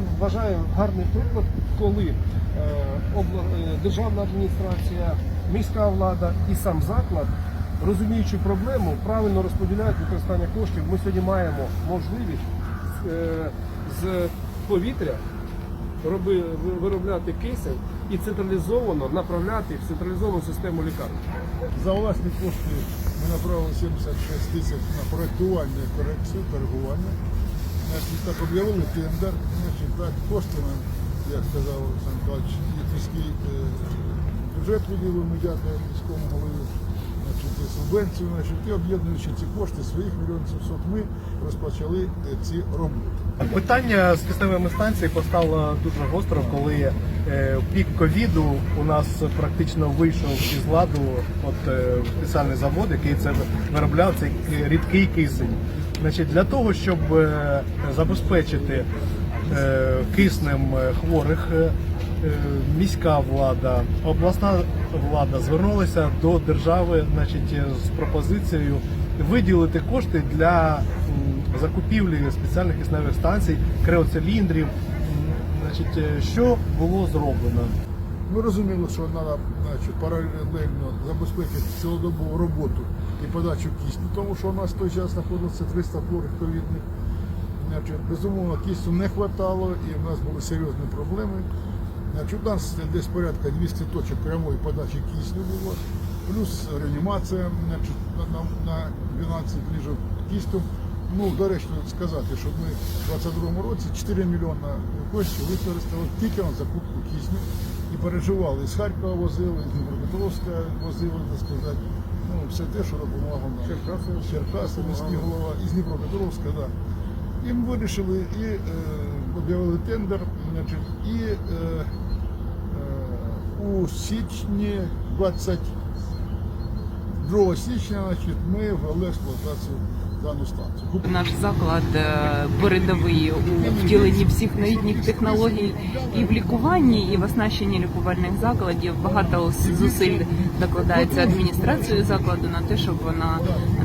я вважаю гарний приклад, коли е, е, державна адміністрація, міська влада і сам заклад, розуміючи проблему, правильно розподіляють використання коштів. Ми сьогодні маємо можливість е, з повітря виробляти кисень і централізовано направляти в централізовану систему лікарні. За власні кошти ми направили 76 тисяч на проєктування корекцію, коригування. Так об'явили тендер. Значить, так, кошти нам, як сказав Олександр і міський е, бюджет виділив, ми дякуємо міському голові. Значить, субвенцію, значить, і об'єднуючи ці кошти своїх мільйон 700, ми розпочали е, ці роботи. Питання з кисневими станціями постало дуже гостро, коли е, пік ковіду у нас практично вийшов із ладу от, спеціальний завод, який це виробляв цей рідкий кисень. Значить, для того, щоб е, забезпечити е, киснем е, хворих, міська влада, обласна влада звернулися до держави значить, з пропозицією виділити кошти для закупівлі спеціальних кисневих станцій, криоциліндрів. Значить, що було зроблено? Ми розуміли, що треба значить, паралельно забезпечити цілодобову роботу і подачу кисню, тому що у нас в той час знаходилося 300 хворих ковідних. Безумовно, кисню не вистачало і в нас були серйозні проблеми. Значить, у нас десь порядка 200 точок прямої подачі кисню було, плюс реанімація значить, на, на, на 12 ліжок кисню. Ну, доречно сказати, що ми в 2022 році 4 мільйони коштів використали тільки на закупку кисню і переживали. З Харкова возили, з Дніпропетровська возили, так сказати. Ну, все те, що допомагало нам. Черкаси. Черкаси, міський голова, із Дніпропетровська, так. Да. І ми вирішили і е, об'явили тендер, значить, і е, е, у січні 22 січня значить, ми ввели експлуатацію дану станцію. Наш заклад е, передовий у втіленні всіх новітніх технологій і в лікуванні, і в оснащенні лікувальних закладів. Багато зусиль докладається адміністрацією закладу на те, щоб вона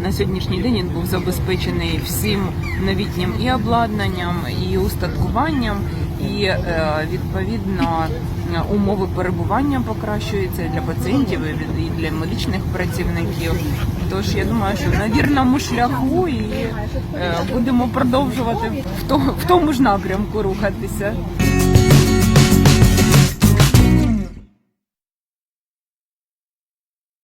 на сьогоднішній день він був забезпечений всім новітнім і обладнанням, і устаткуванням, і е, відповідно умови перебування покращуються для пацієнтів і для медичних працівників. Тож я думаю, що на вірному шляху і е, будемо продовжувати в тому ж напрямку рухатися.